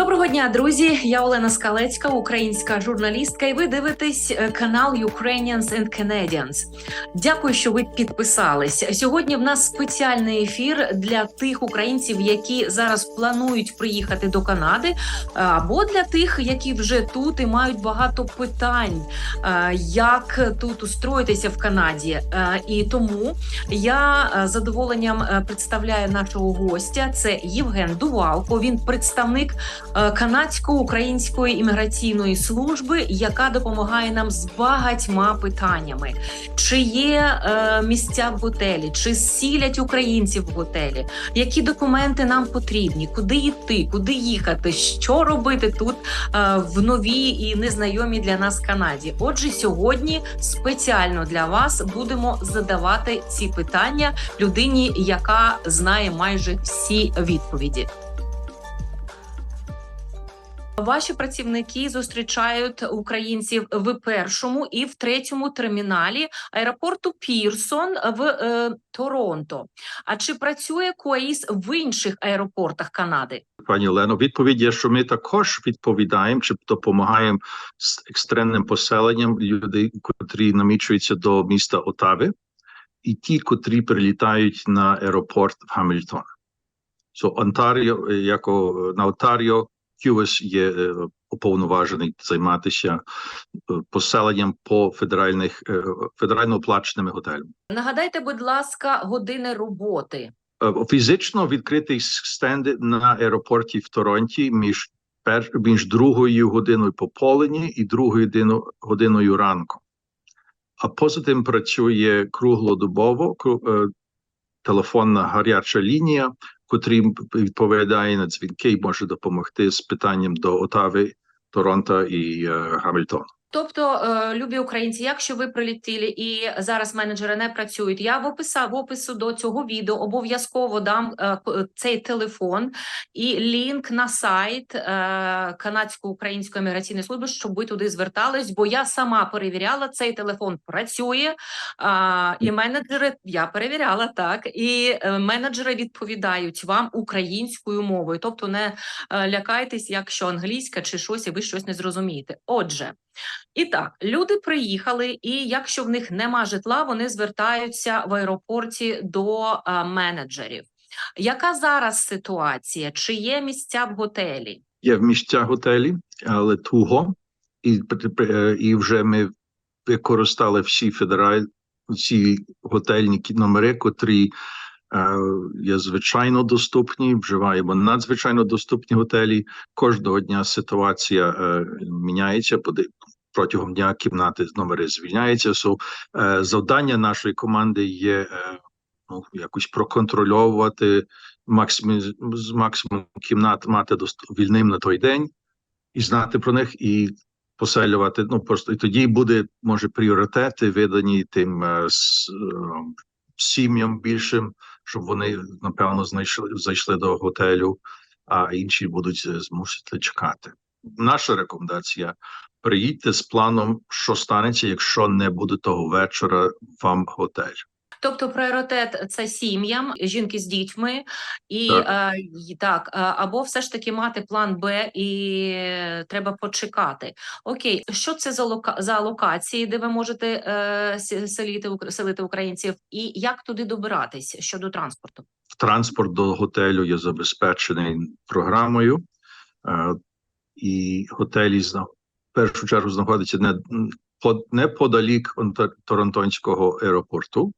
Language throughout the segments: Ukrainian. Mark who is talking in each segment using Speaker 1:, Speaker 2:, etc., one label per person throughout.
Speaker 1: Доброго дня, друзі! Я Олена Скалецька, українська журналістка, і ви дивитесь е, канал Ukrainians and Canadians. Дякую, що ви підписались. Сьогодні в нас спеціальний ефір для тих українців, які зараз планують приїхати до Канади, е, або для тих, які вже тут і мають багато питань, е, як тут устроїтися в Канаді. І тому я задоволенням представляю нашого гостя. Це Євген Дувалко. Він представник канадсько-української імміграційної служби, яка допомагає нам з багатьма питаннями. Чи є е, місця в готелі, чи сілять українців в готелі, які документи нам потрібні, куди йти, куди їхати, що робити тут е, в новій і незнайомій для нас Канаді. Отже, сьогодні спеціально для вас будемо задавати ці питання людині, яка знає майже всі відповіді. Ваші працівники зустрічають українців в першому і в третьому терміналі аеропорту Пірсон в е, Торонто. А чи працює Куаїс в інших аеропортах Канади?
Speaker 2: Пані Лено, відповідь є, що ми також відповідаємо чи допомагаємо з екстренним поселенням людей, котрі намічуються до міста Отави, і ті, котрі прилітають на аеропорт в Гамільтон. So, Онтаріо, яко на Онтаріо, QS є е, уповноважений займатися е, поселенням по федеральних е, федерально оплаченими готелями.
Speaker 1: Нагадайте, будь ласка, години роботи.
Speaker 2: Фізично відкритий стенди на аеропорті в Торонті між пер між другою годиною пополудні і другою годиною ранку. А поза тим працює круглодобово кру- телефонна гаряча лінія, котрі відповідає на дзвінки і може допомогти з питанням до Отави, Торонто і е, Гамільтона.
Speaker 1: Тобто, е, любі українці, якщо ви прилетіли і зараз менеджери не працюють, я в опису, в опису до цього відео обов'язково дам е, цей телефон і лінк на сайт е, канадсько-української міграційної служби, щоб ви туди звертались. Бо я сама перевіряла, цей телефон працює, і менеджери я перевіряла так. І менеджери відповідають вам українською мовою. Тобто, не лякайтесь, якщо англійська чи щось, і ви щось не зрозумієте. Отже. І так, люди приїхали, і якщо в них нема житла, вони звертаються в аеропорті до а, менеджерів. Яка зараз ситуація? Чи є місця в готелі?
Speaker 2: Є в місця готелі, але туго, і, е, і вже ми використали всі федеральні всі готельні номери, котрі е, є звичайно доступні. Вживаємо надзвичайно доступні готелі. Кожного дня ситуація е, міняється. Протягом дня кімнати номери звільняються. So, е, завдання нашої команди є е, ну, якось проконтрольовувати з максимум кімнат мати дост- вільним на той день і знати про них і поселювати. Ну просто і тоді буде може пріоритети видані тим е, е, сім'ям більшим, щоб вони напевно знайшли зайшли до готелю, а інші будуть е, змусити чекати. Наша рекомендація: приїдьте з планом, що станеться, якщо не буде того вечора вам готель.
Speaker 1: Тобто пріоритет це сім'ям, жінки з дітьми, і
Speaker 2: Так.
Speaker 1: і, так е, або все ж таки мати план Б і е, треба почекати. Окей, що це за лока за локації, де ви можете е, селити селити українців, і як туди добиратись щодо транспорту?
Speaker 2: Транспорт до готелю є забезпечений програмою, е, і готелі в першу чергу знаходяться не по- неподалік Торонтонського аеропорту.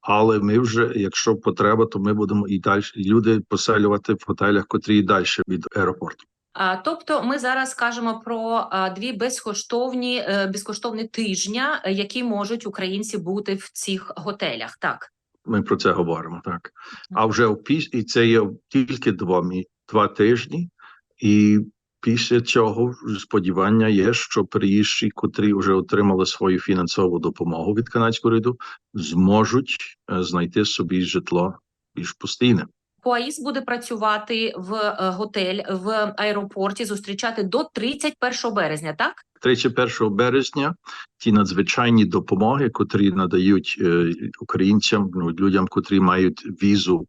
Speaker 2: Але ми вже, якщо потреба, то ми будемо і далі люди поселювати в готелях, котрі і далі від аеропорту.
Speaker 1: А, тобто, ми зараз кажемо про а, дві безкоштовні е, безкоштовні тижня, е, які можуть українці бути в цих готелях. Так.
Speaker 2: Ми про це говоримо, так. А вже в піс... і це є тільки два, мі- два тижні, і після цього сподівання є, що приїжджі, котрі вже отримали свою фінансову допомогу від канадського уряду, зможуть е, знайти собі житло більш постійне.
Speaker 1: Куаїс буде працювати в е, готель в аеропорті, зустрічати до 31 березня, так?
Speaker 2: 31 березня ті надзвичайні допомоги, котрі надають е, українцям, ну, людям, котрі мають візу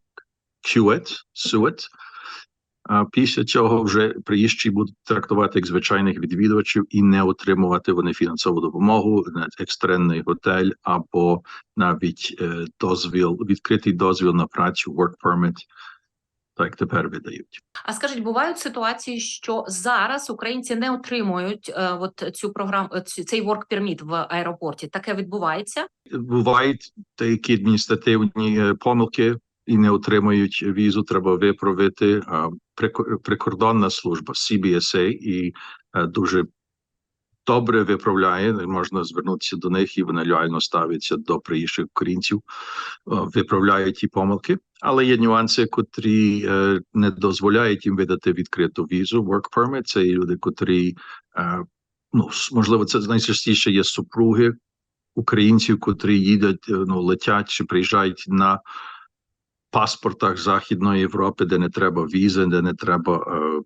Speaker 2: QET, SUET, А після цього вже приїжджі будуть трактувати як звичайних відвідувачів і не отримувати вони фінансову допомогу, навіть екстренний готель або навіть е, дозвіл, відкритий дозвіл на працю, work permit, так тепер видають.
Speaker 1: А скажіть, бувають ситуації, що зараз українці не отримують е, от цю програму, е, цей work permit в аеропорті? Таке відбувається?
Speaker 2: Бувають деякі адміністративні е, помилки і не отримують візу. Треба виправити. Прикордонна служба CBSA і е, дуже добре виправляє. Можна звернутися до них, і вони лояльно ставляться до приїжджих українців, е, виправляють ті помилки. Але є нюанси, котрі е, не дозволяють їм видати відкриту візу. Work permit – це люди, котрі ну можливо, це найчастіше є супруги українців, котрі їдуть, ну летять чи приїжджають на паспортах Західної Європи, де не треба візи, де не треба, е,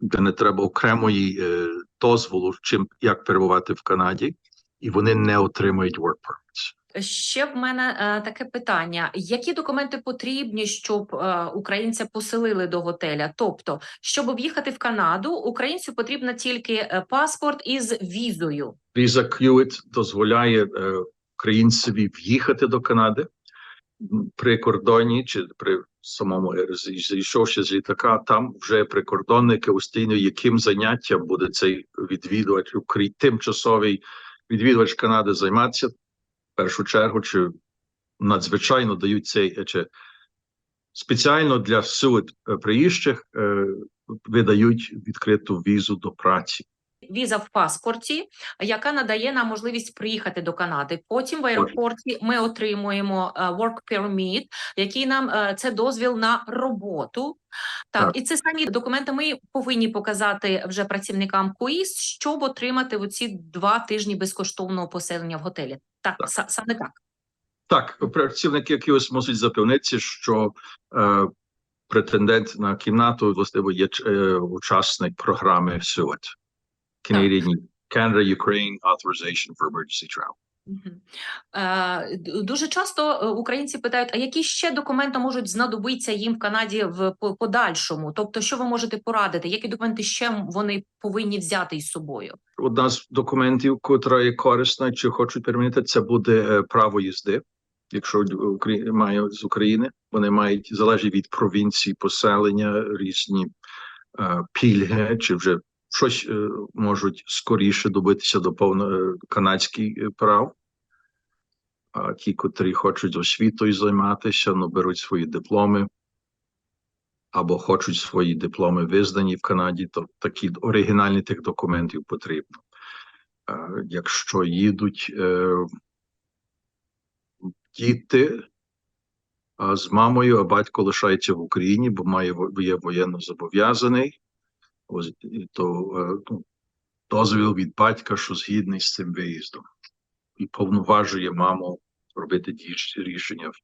Speaker 2: де не треба окремої е, дозволу, чим як перебувати в Канаді, і вони не отримують work permits.
Speaker 1: Ще в мене е, таке питання: які документи потрібні, щоб е, українця поселили до готеля? Тобто, щоб в'їхати в Канаду, українцю потрібно тільки е, паспорт із візою.
Speaker 2: Visa Qit дозволяє е, українцеві в'їхати до Канади при кордоні чи при самому зійшовши з літака, там вже прикордонники устійно, яким заняттям буде цей відвідувач, укрій тимчасовий відвідувач Канади займатися в першу чергу, чи надзвичайно дають цей е, чи спеціально для суд е, приїжджих е, видають відкриту візу до праці.
Speaker 1: Віза в паспорті, яка надає нам можливість приїхати до Канади. Потім в аеропорті ми отримуємо е, work permit, який нам е, це дозвіл на роботу. Так,
Speaker 2: Так.
Speaker 1: і це самі документи ми повинні показати вже працівникам КОІС, щоб отримати оці два тижні безкоштовного поселення в готелі. Так,
Speaker 2: Так.
Speaker 1: саме так.
Speaker 2: Так, працівники якихось мусять запевнитися, що е, претендент на кімнату власне є е, учасник програми SUET. Canadian Canada Ukraine Authorization for Emergency Travel.
Speaker 1: Е, Дуже часто е, українці питають, а які ще документи можуть знадобитися їм в Канаді в по- подальшому? Тобто, що ви можете порадити? Які документи ще вони повинні взяти із собою?
Speaker 2: Одна з документів, котра є корисна, чи хочуть перемінити, це буде е, право їзди. Якщо має з України, вони мають залежить від провінції поселення, різні пільги, чи вже щось е, можуть скоріше добитися до повно е, канадських е, прав. А ті, котрі хочуть освітою займатися, ну беруть свої дипломи або хочуть свої дипломи визнані в Канаді, то такі оригінальні тих документів потрібно. Е, Якщо їдуть е, діти з мамою, а батько лишається в Україні, бо має є воєнно зобов'язаний, ось, то е, ну, дозвіл від батька, що згідний з цим виїздом, і повноважує маму робити ті ж рішення в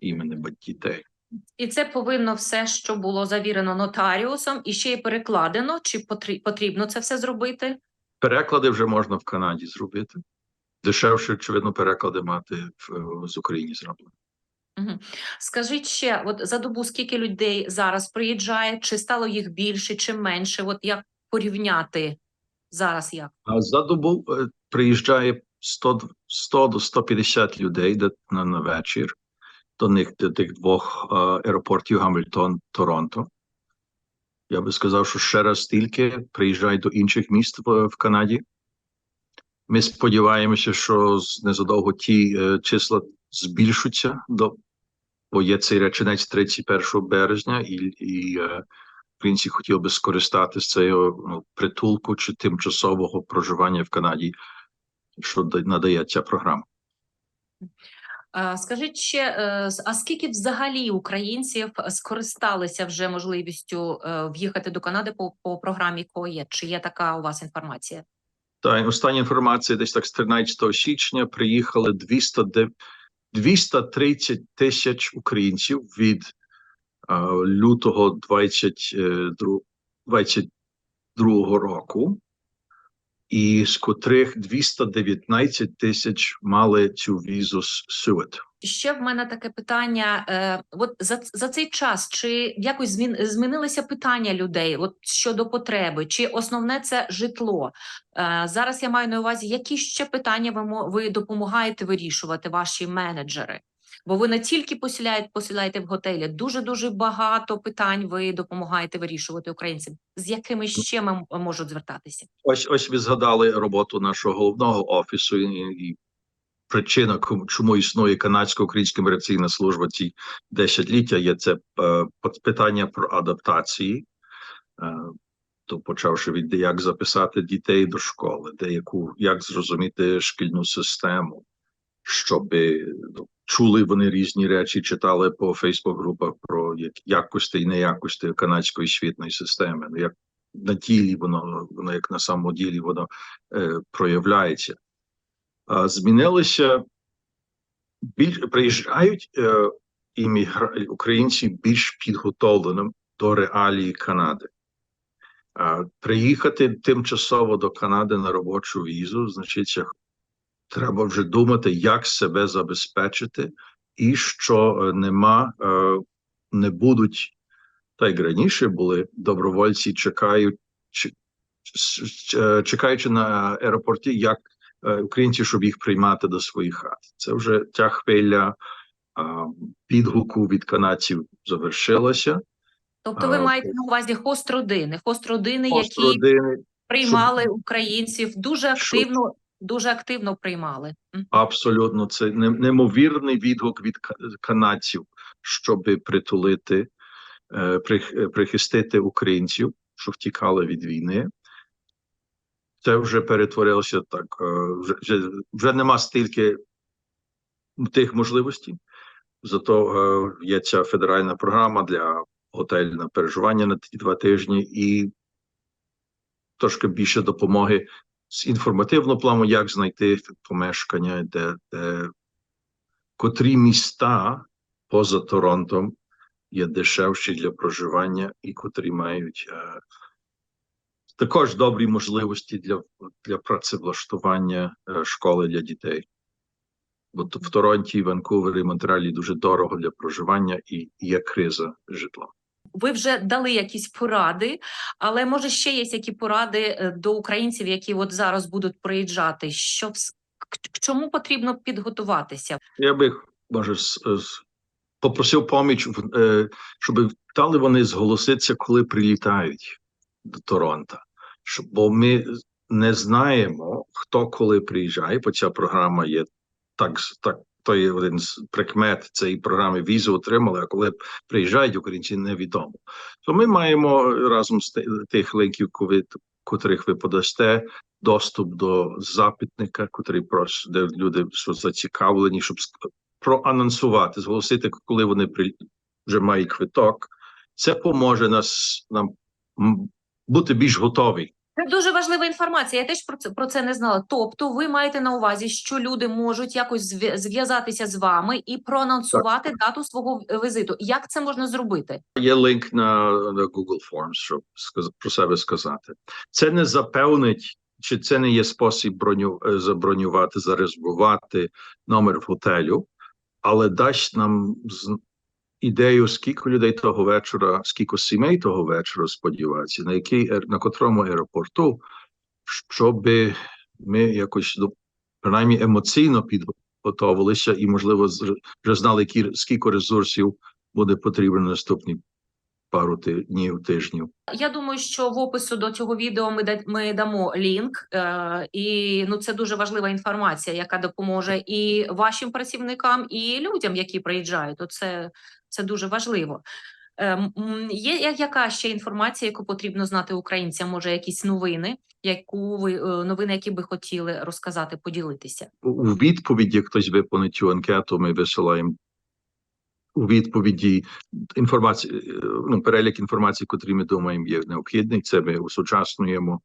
Speaker 2: імені дітей.
Speaker 1: І це повинно все, що було завірено нотаріусом, і ще й перекладено. Чи потрі- потрібно це все зробити?
Speaker 2: Переклади вже можна в Канаді зробити. Дешевше, очевидно, переклади мати в, з України зроблені.
Speaker 1: Скажіть ще, от за добу скільки людей зараз приїжджає? Чи стало їх більше, чи менше? От як порівняти зараз? Як?
Speaker 2: За добу е, приїжджає 100, 100 до 150 людей на, на вечір до них до тих двох е, аеропортів Гамільтон, Торонто. Я би сказав, що ще раз стільки приїжджають до інших міст в, в Канаді. Ми сподіваємося, що незадовго ті е, числа збільшуться до бо є цей реченець 31 березня, і, і е, українці хотіли би скористатися цього ну, притулку чи тимчасового проживання в Канаді, що да- надає ця програма.
Speaker 1: Е, Скажіть ще, е, а скільки взагалі українців скористалися вже можливістю е, в'їхати до Канади по, по програмі КОЄ? Чи є така у вас інформація?
Speaker 2: Та остання інформація десь так з 13 січня приїхали 200, де- 230 тисяч українців від а, лютого 22, 22 року, і з котрих 219 тисяч мали цю візу з SUET.
Speaker 1: Ще в мене таке питання: е, от за, за цей час чи якось змін, змінилися питання людей от щодо потреби, чи основне це житло? Е, зараз я маю на увазі, які ще питання ви, ви допомагаєте вирішувати ваші менеджери? Бо ви не тільки посіляєте, посіляєте в готелі, дуже дуже багато питань ви допомагаєте вирішувати українцям. З якими ще ми можуть звертатися?
Speaker 2: Ось ось ви згадали роботу нашого головного офісу і причина, чому існує канадсько-українська міграційна служба ці десятиліття, є це е, питання про адаптації. Е, то почавши від як записати дітей до школи, де яку як зрозуміти шкільну систему, щоб ну, чули вони різні речі, читали по Фейсбук-групах про якості і неякості канадської освітної системи. Ну як на ділі воно, воно як на самоділі воно е, проявляється. А, змінилося більш приїжджають е, іммігра... українці більш підготовленим до реалії Канади. Приїхати тимчасово до Канади на робочу візу, значить, треба вже думати, як себе забезпечити, і що е, нема, е, не будуть, та й раніше були добровольці, чекають, е, чекаючи на аеропорті, як е, українці, щоб їх приймати до своїх хат. Це вже ця хвиля підгуку від канадців завершилася.
Speaker 1: Тобто, ви маєте на увазі хост-родини, хост-родини, які
Speaker 2: Хост-родини
Speaker 1: приймали українців дуже
Speaker 2: Щоб-
Speaker 1: активно, дуже активно приймали.
Speaker 2: Абсолютно, це не- неймовірний відгук від канадців, щоб притулити, е, е, прихистити українців, що втікали від війни. Це вже перетворилося так. е, Вже, вже, нема стільки тих можливостей. Зато е, є ця федеральна програма для готельного переживання на ті два тижні і трошки більше допомоги з інформативного плану, як знайти помешкання, де, де котрі міста поза Торонтом є дешевші для проживання і котрі мають е, також добрі можливості для, для працевлаштування е, школи для дітей. Бо в Торонті, Ванкувері, Монреалі дуже дорого для проживання і є криза житла.
Speaker 1: Ви вже дали якісь поради, але може ще є які поради е, до українців, які от зараз будуть приїжджати. Що к чому потрібно підготуватися?
Speaker 2: Я би може з, з, попросив поміч, в- е, щоб дали вони зголоситися, коли прилітають до Торонто. Бо ми не знаємо, хто коли приїжджає, бо ця програма є так, так. То є один з прикмет цієї програми візу отримали, а коли приїжджають українці, невідомо. То ми маємо разом з ти- тих линків, котрих ви подасте, доступ до запитника, котрий просить, де люди зацікавлені, щоб проанонсувати, зголосити, коли вони при, вже мають квиток. Це поможе нас нам бути більш готові.
Speaker 1: Це дуже важлива інформація. Я теж про це про це не знала. Тобто, ви маєте на увазі, що люди можуть якось зв'я- зв'язатися з вами і проанонсувати дату свого візиту. Як це можна зробити?
Speaker 2: Є линк на, на Google Forms, щоб про себе сказати. Це не запевнить, чи це не є спосіб броню, забронювати, зарезервувати номер в готелю, але дасть нам ідею, скільки людей того вечора, скільки сімей того вечора сподіваються, на який на котрому аеропорту, щоб ми якось до принаймні емоційно підготовилися і, можливо, вже знали, скільки ресурсів буде потрібно наступні пару днів, тижнів.
Speaker 1: Я думаю, що в опису до цього відео ми да- ми дамо лінк, е, і ну це дуже важлива інформація, яка допоможе і вашим працівникам, і людям, які приїжджають. То це, дуже важливо. Е, Є яка ще інформація, яку потрібно знати українцям? Може, якісь новини, яку ви е, новини, які би хотіли розказати, поділитися?
Speaker 2: У у відповіді хтось виповнить цю анкету, ми висилаємо у відповіді інформації, е, ну, перелік інформації, котрі ми думаємо є необхідний. Це ми усучаснюємо,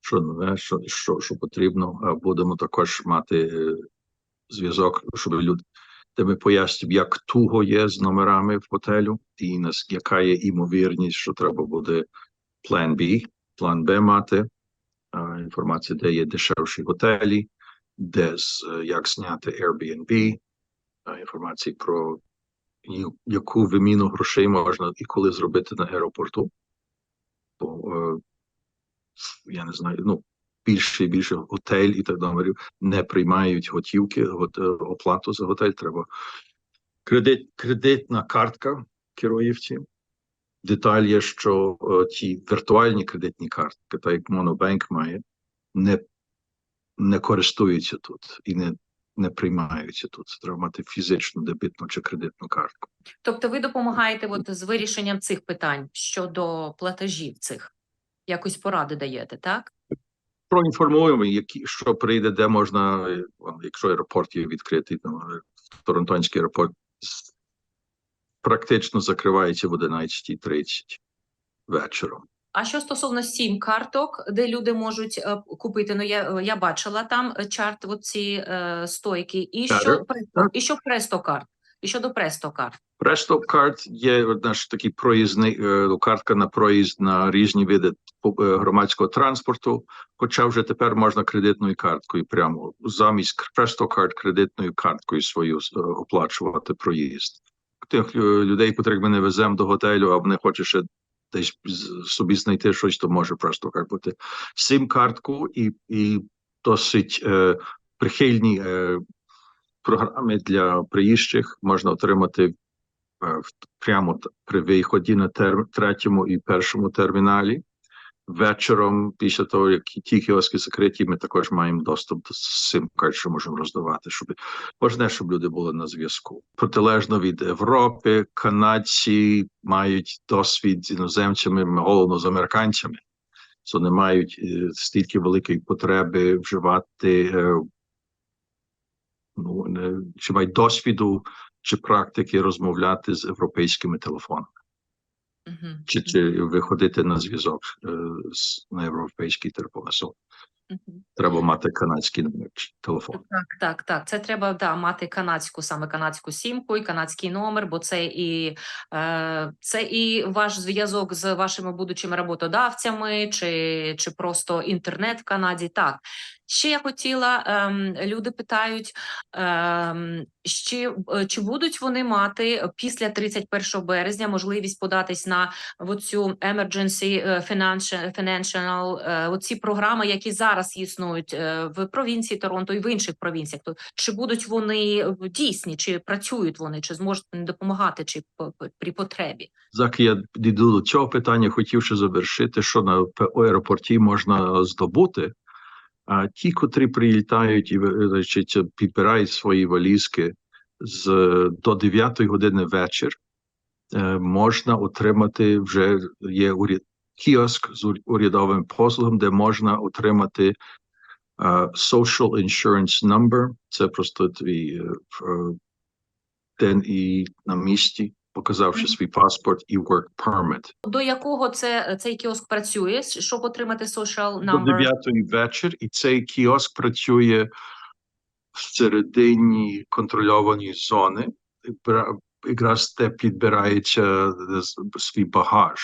Speaker 2: що нове, що, що, що потрібно. Будемо також мати е, зв'язок, щоб люди, де ми пояснюємо, як туго є з номерами в готелю, і нас яка є імовірність, що треба буде план Б, план Б мати. Інформація, де є дешевші готелі, де з, е, як зняти Airbnb, інформації про яку виміну грошей можна і коли зробити на аеропорту. Бо е, я не знаю, ну більше і більше готель і так далі не приймають готівки, е, оплату за готель. Треба кредит, кредитна картка керує. Деталь є, що е, ті віртуальні кредитні картки, так як Monobank має, не, не користуються тут і не, не приймаються тут. Це треба мати фізичну дебітну чи кредитну картку.
Speaker 1: Тобто, ви допомагаєте от з вирішенням цих питань щодо платежів цих, якось поради даєте, так?
Speaker 2: Проінформуємо, які що прийде, де можна, е, якщо аеропорт є відкритий, ну, е, Торонтонський аеропорт практично закривається в 11.30 вечором.
Speaker 1: А що стосовно сім карток, де люди можуть е, купити? Ну я, я бачила там е, чарт, оці е, стойки, і
Speaker 2: Так,
Speaker 1: що
Speaker 2: так.
Speaker 1: І що престо карт, і щодо престо карт.
Speaker 2: Presto Card є наш такий проїзний е, картка на проїзд на різні види е, громадського транспорту. Хоча вже тепер можна кредитною карткою прямо замість Presto Card кредитною карткою свою е, оплачувати проїзд. Тих е, людей, котрих ми не веземо до готелю, а вони хочуть ще десь собі знайти щось, то може просто як бути. Сим картку і, і досить е, прихильні е, програми для приїжджих можна отримати е, прямо при виході на тер, третьому і першому терміналі. Вечором, після того, як ті кіоски закриті, ми також маємо доступ до сим карт, що можемо роздавати, щоб важне, щоб люди були на зв'язку. Протилежно від Європи, канадці мають досвід з іноземцями, головно з американцями, що не мають е, стільки великої потреби вживати е, ну, не, чи мають досвіду чи практики розмовляти з європейськими телефонами,
Speaker 1: Мгм.
Speaker 2: чи, чи виходити на зв'язок е, з на європейський телефон.
Speaker 1: Мгм.
Speaker 2: треба мати канадський номер телефон.
Speaker 1: Так, так, так. Це треба да, мати канадську, саме канадську сімку і канадський номер, бо це і е, це і ваш зв'язок з вашими будучими роботодавцями, чи, чи просто інтернет в Канаді. Так. Ще я хотіла, ем, люди питають, ем, ще, е, чи будуть вони мати після 31 березня можливість податись на оцю emergency е, financial, financial е, оці програми, які зараз існують в провінції Торонто і в інших провінціях. То чи будуть вони дійсні, чи працюють вони, чи зможуть допомагати, чи при потребі?
Speaker 2: Заки я до цього питання, хотів ще завершити, що на аеропорті можна здобути. А ті, котрі прилітають і ви- значить, підбирають свої валізки з до 9 години вечір, е, можна отримати вже є уряд кіоск з урядовим послугом, де можна отримати е, social insurance number. Це просто твій е, е, день і на місці, показавши свій паспорт і work permit.
Speaker 1: До якого це цей кіоск працює, щоб отримати social
Speaker 2: До
Speaker 1: number?
Speaker 2: 9 вечір, і цей кіоск працює всередині контрольованої зони, якраз де підбирається е, свій багаж.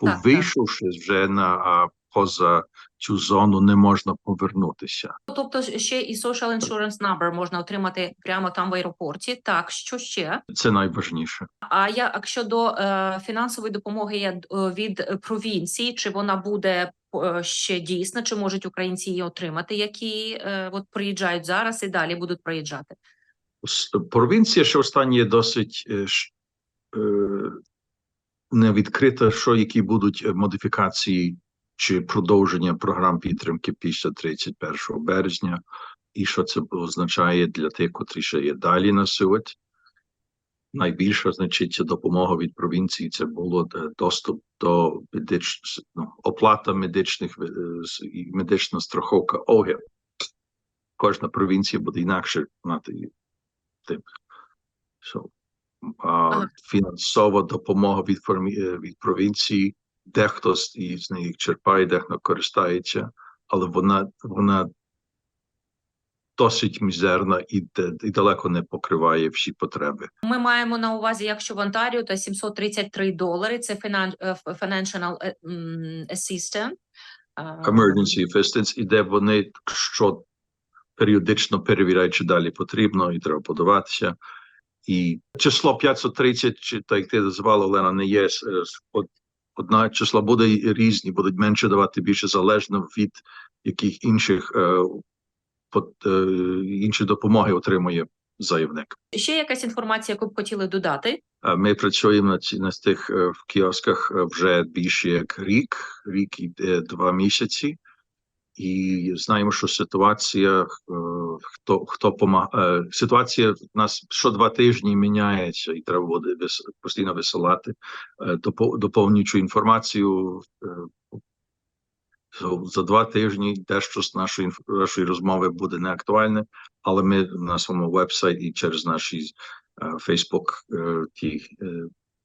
Speaker 1: Так.
Speaker 2: вийшовши вже на поза цю зону, не можна повернутися.
Speaker 1: Тобто ще і social insurance number можна отримати прямо там в аеропорті. Так, що ще?
Speaker 2: Це найважніше.
Speaker 1: А я щодо е, фінансової допомоги я, е, від провінції, чи вона буде е, ще дійсна, чи можуть українці її отримати, які е, от приїжджають зараз і далі будуть приїжджати?
Speaker 2: Провінція ще останні є досить е, е, не відкрита, що які будуть е, модифікації чи продовження програм підтримки після 31 березня, і що це означає для тих, котрі ще є далі на сьогодні. Найбільша значить допомога від провінції це було е, доступ до медич... ну, оплата медичних е, і медична страховка ОГЕ. Кожна провінція буде інакше мати тим. So, а, фінансова допомога від, е, від провінції, дехто з із них черпає, дехто користається, але вона, вона досить мізерна і, і далеко не покриває всі потреби.
Speaker 1: Ми маємо на увазі, якщо в Онтаріо, то 733 долари. Це е, financial е. А,
Speaker 2: Emergency assistance, і де вони що періодично перевіряють, чи далі потрібно, і треба подаватися. І число 530, чи так як ти назвала Олена, не є е, од- одна числа буде різні, будуть менше давати більше залежно від яких інших е, е, інші допомоги отримує заявник.
Speaker 1: Ще якась інформація, яку б хотіли додати?
Speaker 2: Е, Ми працюємо на ці на тих в кіосках вже більше як рік, рік і два місяці, і знаємо, що ситуація е, хто хто помагає. Ситуація в нас що два тижні міняється, і треба буде постійно висилати е, допо- доповнюючу інформацію. е, за два тижні дещо з нашої нашої розмови буде неактуальне, але ми на своєму вебсайті і через наші е, Фейсбук е, ті е,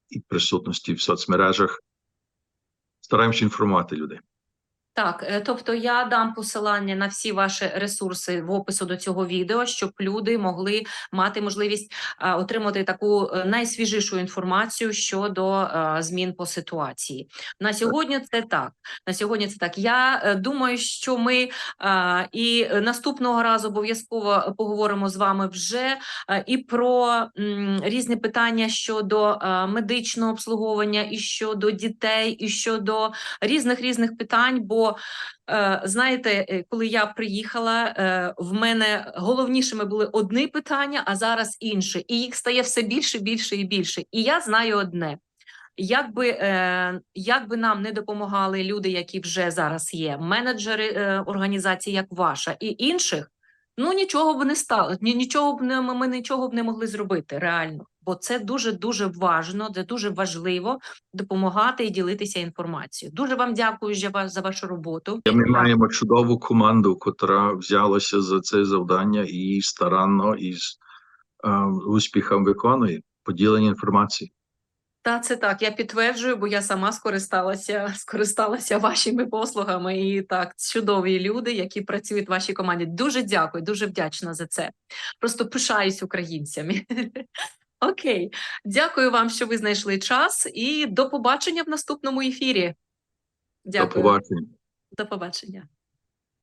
Speaker 2: і присутності в соцмережах стараємося інформувати людей.
Speaker 1: Так, е, тобто я дам посилання на всі ваші ресурси в опису до цього відео, щоб люди могли мати можливість отримати таку е, найсвіжішу інформацію щодо е, змін по ситуації. На сьогодні це так. На сьогодні це так. Я думаю, що ми і наступного разу обов'язково поговоримо з вами вже і про різні питання щодо медичного обслуговування, і щодо дітей, і щодо різних різних питань. Бо е, знаєте, е, коли я приїхала, е, в мене головнішими були одні питання, а зараз інші, і їх стає все більше, більше і більше. І я знаю одне. Як би, е, як би нам не допомагали люди, які вже зараз є, менеджери організацій, як ваша, і інших, ну нічого б не стало, ні, нічого б не ми нічого б не могли зробити реально. Бо це дуже дуже важно, це дуже важливо допомагати і ділитися інформацією. Дуже вам дякую за ва- за вашу роботу.
Speaker 2: Ми маємо чудову команду, котра взялася за це завдання і старанно і з е, успіхом виконує поділення інформації.
Speaker 1: Та це так. Я підтверджую, бо я сама скористалася скористалася вашими послугами. І так, чудові люди, які працюють в вашій команді. Дуже дякую, дуже вдячна за це. Просто пишаюсь українцями. Окей, дякую вам, що ви знайшли час, і до побачення в наступному ефірі.
Speaker 2: До
Speaker 1: Дякую.
Speaker 2: побачення.
Speaker 1: До побачення.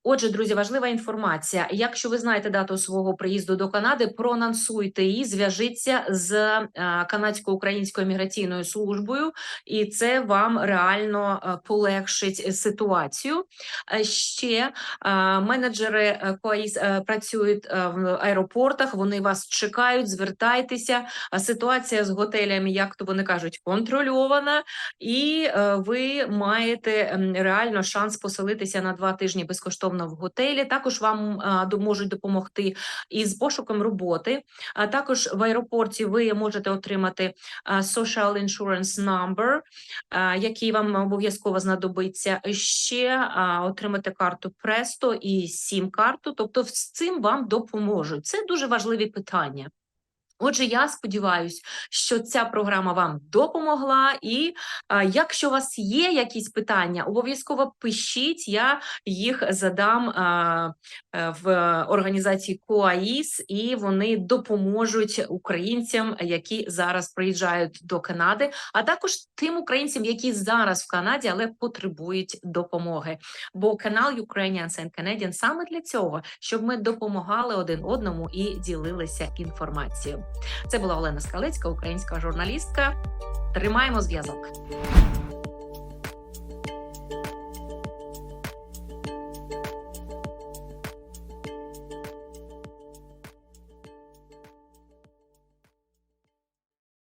Speaker 1: Отже, друзі, важлива інформація. Якщо ви знаєте дату свого приїзду до Канади, проанонсуйте її, зв'яжіться з е, канадсько-українською міграційною службою, і це вам реально е, полегшить ситуацію. Е, Ще менеджери КОАІС працюють в аеропортах. Вони вас чекають, звертайтеся. Ситуація з готелями, як то вони кажуть, контрольована, і ви маєте реально шанс поселитися на два тижні безкоштовно в готелі. Також вам а, можуть допомогти із пошуком роботи. А також в аеропорті ви можете отримати а, social insurance number, який вам обов'язково знадобиться. Ще отримати карту Presto і сім-карту. Тобто, з цим вам допоможуть. Це дуже важливі питання. Отже, я сподіваюся, що ця програма вам допомогла. І а, якщо у вас є якісь питання, обов'язково пишіть. Я їх задам а, е, в організації КОАІС, і вони допоможуть українцям, які зараз приїжджають до Канади, а також тим українцям, які зараз в Канаді, але потребують допомоги. Бо канал Ukrainians and Canadians саме для цього, щоб ми допомагали один одному і ділилися інформацією. Це була Олена Скалецька, українська журналістка. Тримаємо зв'язок.